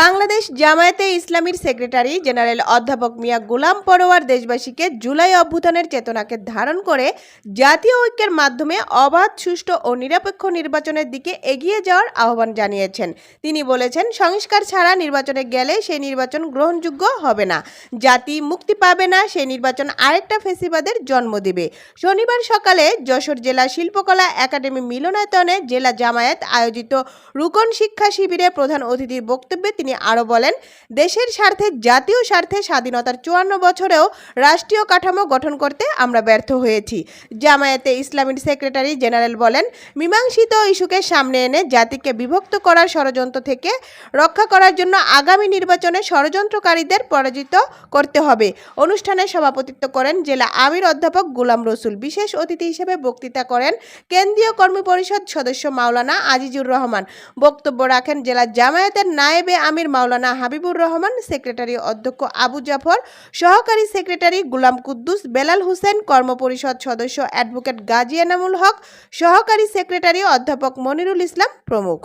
বাংলাদেশ জামায়াতে ইসলামীর secretary general অধ্যাপক মিয়া গোলাম পরোয়ার দেশবাসীকে জুলাই অভ্যুত্থানের চেতনাকে ধারণ করে জাতীয় ঐক্যের মাধ্যমে অবাধ, সুষ্ঠু ও নিরপেক্ষ নির্বাচনের দিকে এগিয়ে যাওয়ার আহ্বান জানিয়েছেন। তিনি বলেছেন, সংস্কার ছাড়া নির্বাচনে গেলে সেই নির্বাচন গ্রহণযোগ্য হবে না। জাতি মুক্তি পাবে না, সেই নির্বাচন আরেকটা ফেসিবাদের জন্ম দেবে। শনিবার সকালে যশোর জেলা শিল্পকলা একাডেমি মিলনায়তনে জেলা জামায়াত আয়োজিত রুকন শিক্ষা শিবিরে প্রধান অতিথির বক্তব্যে তিনি আরও বলেন, দেশের স্বার্থে, জাতীয় স্বার্থে স্বাধীনতার চুয়ান্ন বছরেও রাষ্ট্রীয় কাঠামো গঠন করতে আমরা ব্যর্থ হয়েছি। জামায়াতে ইসলামীর সেক্রেটারি জেনারেল বলেন, মীমাংসিত ইস্যুকে সামনে এনে জাতিকে বিভক্ত করার ষড়যন্ত্র থেকে রক্ষা করার জন্য আগামী নির্বাচনে ষড়যন্ত্রকারীদের পরাজিত করতে হবে। অনুষ্ঠানে সভাপতিত্ব করেন জেলা আমির অধ্যাপক গোলাম রসুল। বিশেষ অতিথি হিসেবে বক্তৃতা করেন কেন্দ্রীয় কর্মী পরিষদ সদস্য মাওলানা আজিজুর রহমান। বক্তব্য রাখেন জেলা জামায়াতের নায়েবে আমির, মাওলানা হাবিবুর রহমান, সেক্রেটারি অধ্যক্ষ আবু জাফর, সহকারী সেক্রেটারি গুলাম কুদ্দুস, বেলাল হোসেন, কর্মপরিষদ সদস্য অ্যাডভোকেট গাজী এনামুল হক, সহকারী সেক্রেটারি অধ্যাপক মনিরুল ইসলাম প্রমুখ।